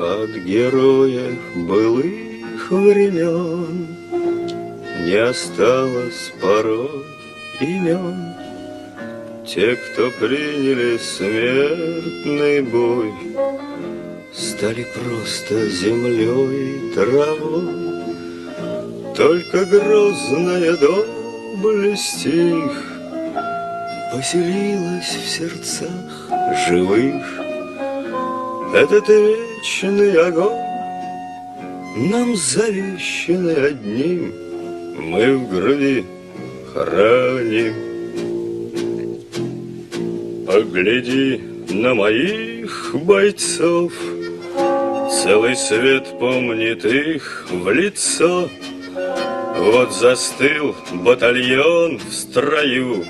От героев былых времен Не осталось порой имен. Те, кто приняли смертный бой, Стали просто землей и травой. Только грозная доблесть их Поселилась в сердцах живых. Этот вечный огонь Нам завещанный одним Мы в груди храним. Погляди на моих бойцов, Целый свет помнит их в лицо. Вот застыл батальон в строю,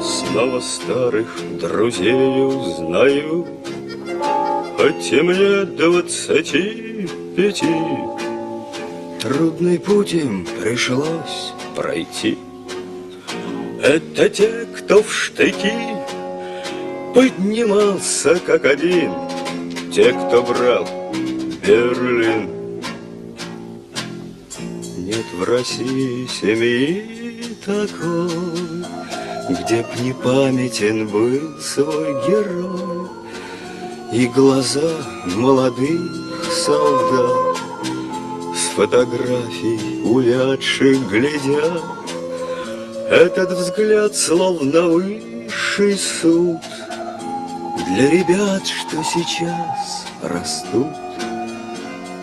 Снова старых друзей узнаю. Хоть и мне двадцати пяти, Трудный путь им пришлось пройти. Это те, кто в штыки поднимался как один, Те, кто брал Берлин. Нет в России семьи такой, Где б не памятен был свой герой И глаза молодых солдат. С фотографий увядших глядят. Этот взгляд словно высший суд Для ребят, что сейчас растут.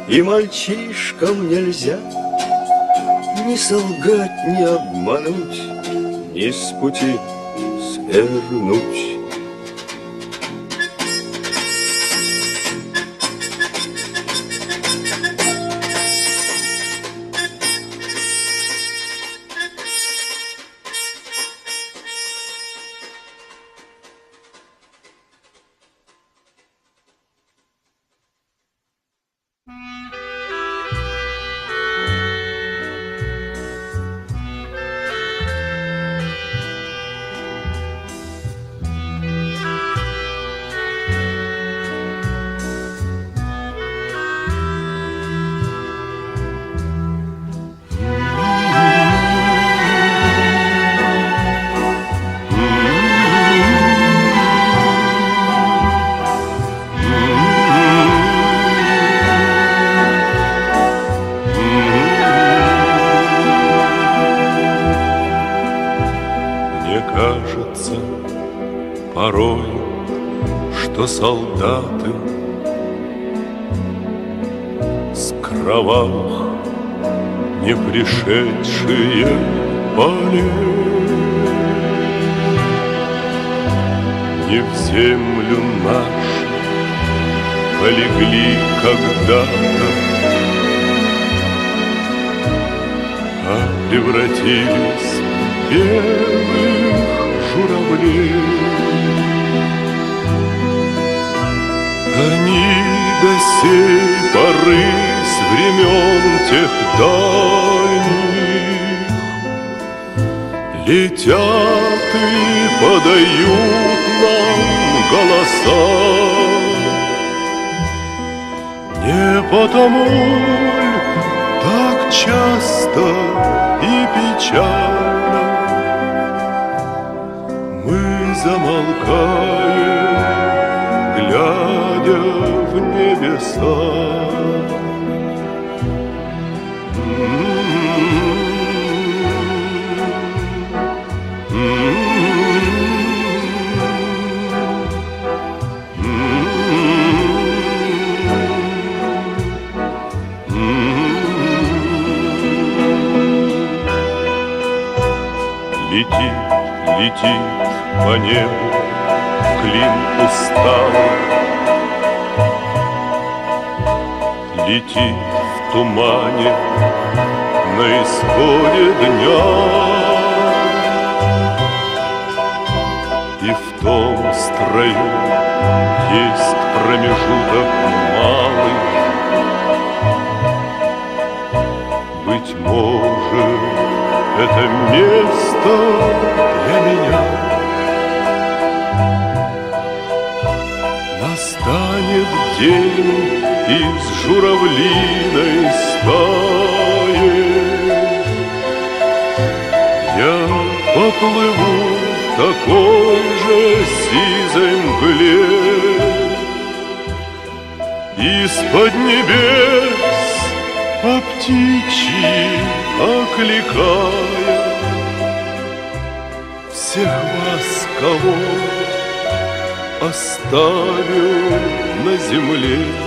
И мальчишкам нельзя Ни солгать, ни обмануть Ни с пути свернуть кровавых не пришедшие полей Не в землю нашу полегли когда-то А превратились в белых журавлей. Они до сей поры времен тех дальних Летят и подают нам голоса. Не потому так часто и печально Мы замолкаем, глядя в небеса. Летит, летит по небу клин усталый, Летит тумане на исходе дня. И в том строю есть промежуток малый, Быть может, это место для меня. Настанет день, из журавлиной стаи. Я поплыву такой же сизой мгле Из-под небес по птичьи окликая Всех вас, кого оставил на земле.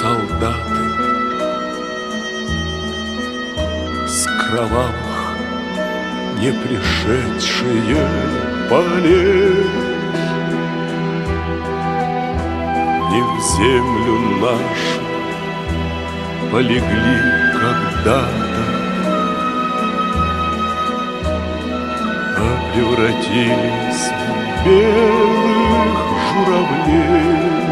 Солдаты с кровавых не пришедшие полей не в землю нашу полегли когда-то, а превратились в белых журавлей.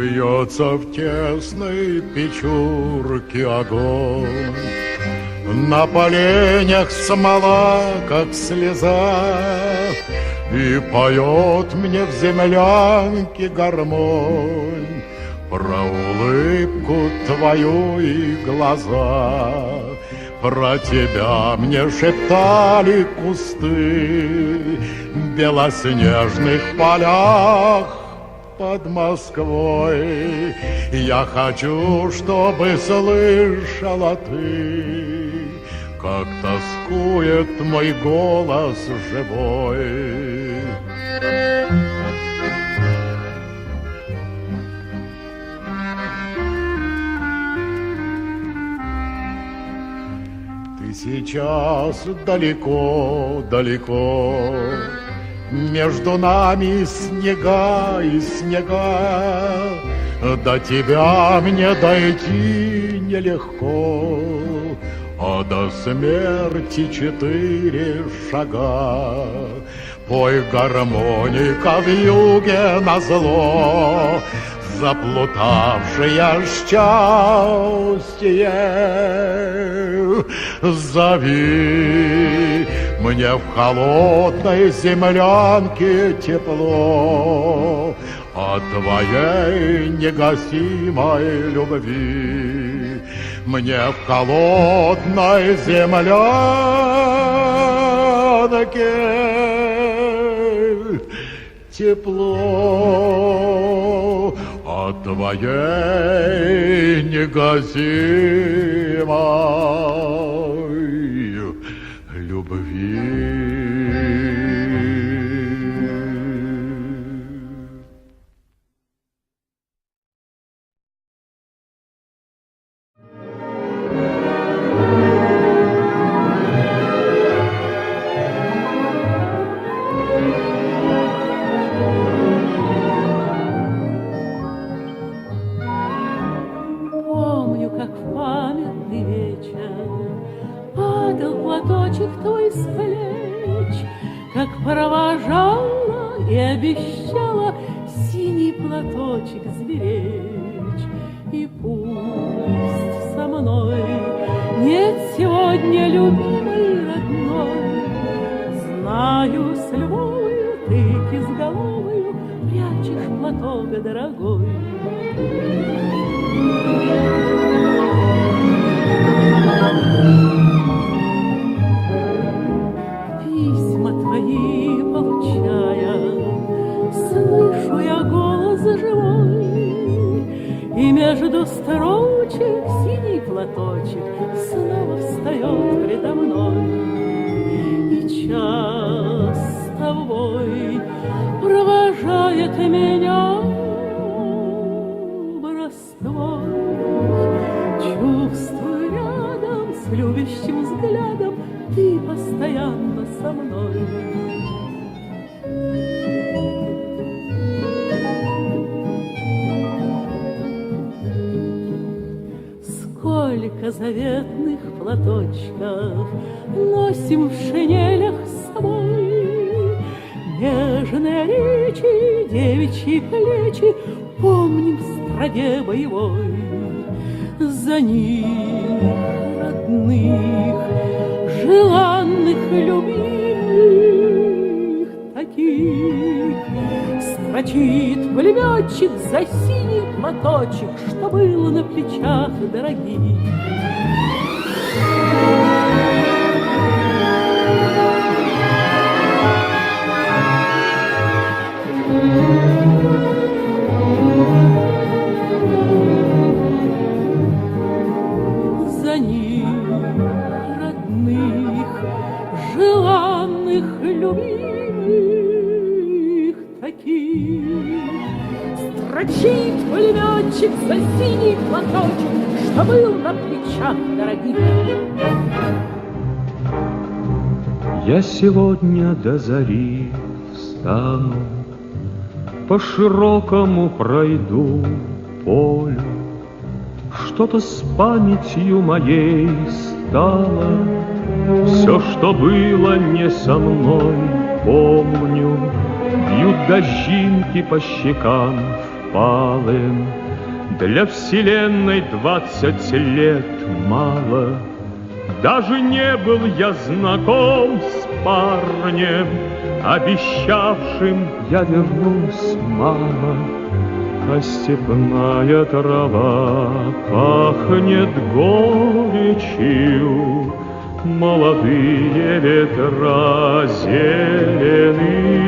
Вьется в тесной печурке огонь, На поленях смола, как слеза, И поет мне в землянке гармонь Про улыбку твою и глаза. Про тебя мне шептали кусты В белоснежных полях под Москвой. Я хочу, чтобы слышала ты, Как тоскует мой голос живой. Ты сейчас далеко, далеко, между нами снега и снега, До тебя мне дойти нелегко, А до смерти четыре шага. Пой гармоника в юге на зло, Заплутавшее счастье, зови мне в холодной землянке тепло От твоей негасимой любви. Мне в холодной землянке тепло От твоей негасимой И пусть со мной нет сегодня любимой родной, Знаю, с любовью ты изголовою Прячешь платок дорогой. Платочек, синий платочек Снова встает предо мной И час с тобой провожает меня в Ростов. Чувствую рядом с любящим взглядом Ты постоянно со мной. Заветных платочков Носим в шинелях с собой. Нежные речи, девичьи плечи Помним в стране боевой. За них родных, желанных, любимых таких Строчит пулеметчик за синий платочек, Что было на плечах дорогих. Я сегодня до зари встану, По широкому пройду полю. Что-то с памятью моей стало, Все, что было не со мной, помню. Бьют дождинки по щекам впалым, Для вселенной двадцать лет мало. Даже не был я знаком с парнем, Обещавшим я вернусь, мама. А степная трава пахнет горечью, Молодые ветра зелены.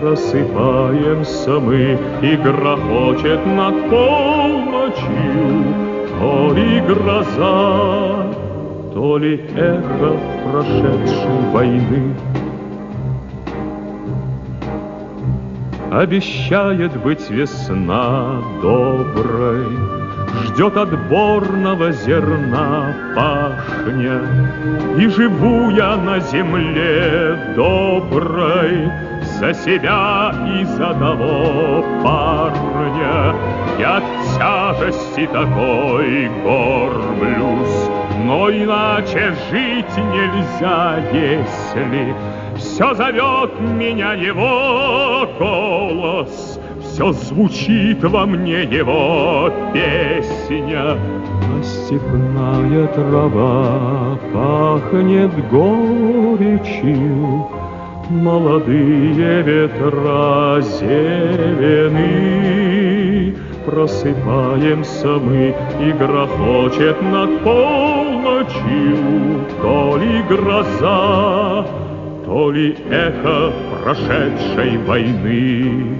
Просыпаемся мы, и грохочет над полночью То ли гроза, то ли эхо прошедшей войны. Обещает быть весна доброй, Ждет отборного зерна пашня, И живу я на земле доброй За себя и за того парня. Я тяжести такой горблюсь, Но иначе жить нельзя, если Все зовет меня его голос, Все звучит во мне его песня. А степная трава пахнет горечью, Молодые ветра зелены. Просыпаемся мы, и грохочет над полночью То ли гроза, то ли эхо прошедшей войны.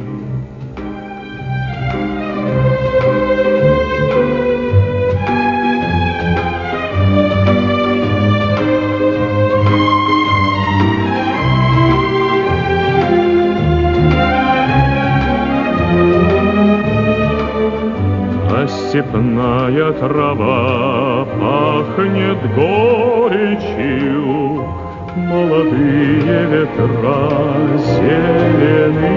Степная трава пахнет горечью, Молодые ветра зелены.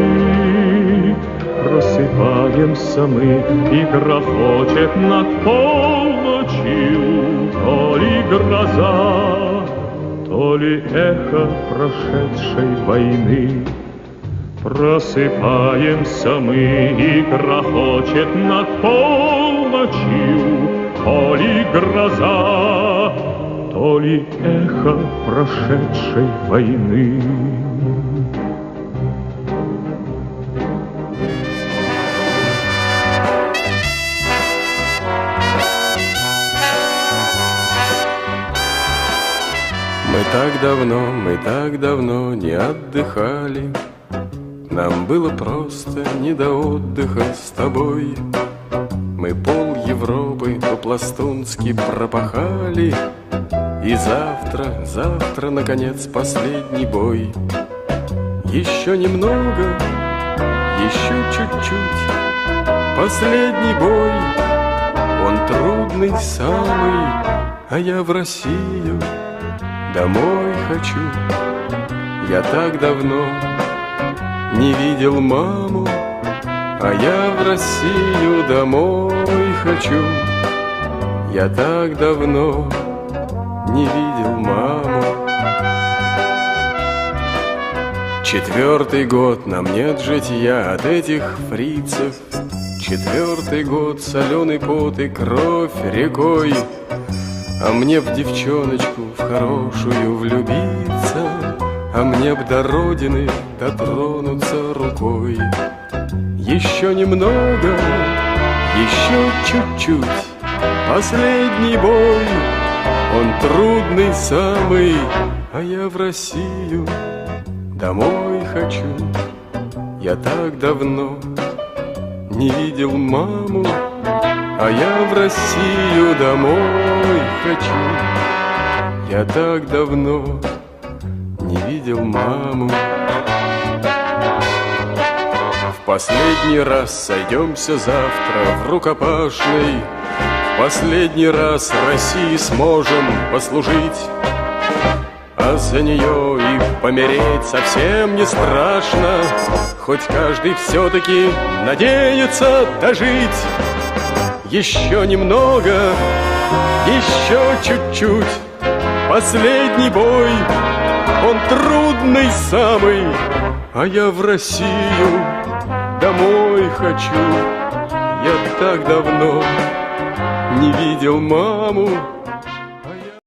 Просыпаемся мы, и грохочет над полночью То ли гроза, то ли эхо прошедшей войны. Просыпаемся мы, и грохочет над полночью То ли гроза, то ли эхо прошедшей войны. Мы так давно, мы так давно не отдыхали. Нам было просто не до отдыха с тобой. Мы пол Европы по-пластунски пропахали И завтра, завтра, наконец, последний бой. Еще немного, еще чуть-чуть. Последний бой Он трудный самый. А я в Россию домой хочу. Я так давно не видел маму а я в Россию домой хочу. Я так давно не видел маму. Четвертый год нам нет житья от этих фрицев. Четвертый год соленый пот и кровь рекой. А мне в девчоночку в хорошую влюбиться А мне б до родины дотронуться рукой. Еще немного, еще чуть-чуть Последний бой, он трудный самый А я в Россию домой хочу. Я так давно не видел маму А я в Россию домой хочу. Я так давно не видел маму. Последний раз сойдемся завтра в рукопашной. В последний раз России сможем послужить А за нее и помереть совсем не страшно. Хоть каждый все-таки надеется дожить. Еще немного, еще чуть-чуть. Последний бой, он трудный самый. А я в Россию домой хочу. Я так давно не видел маму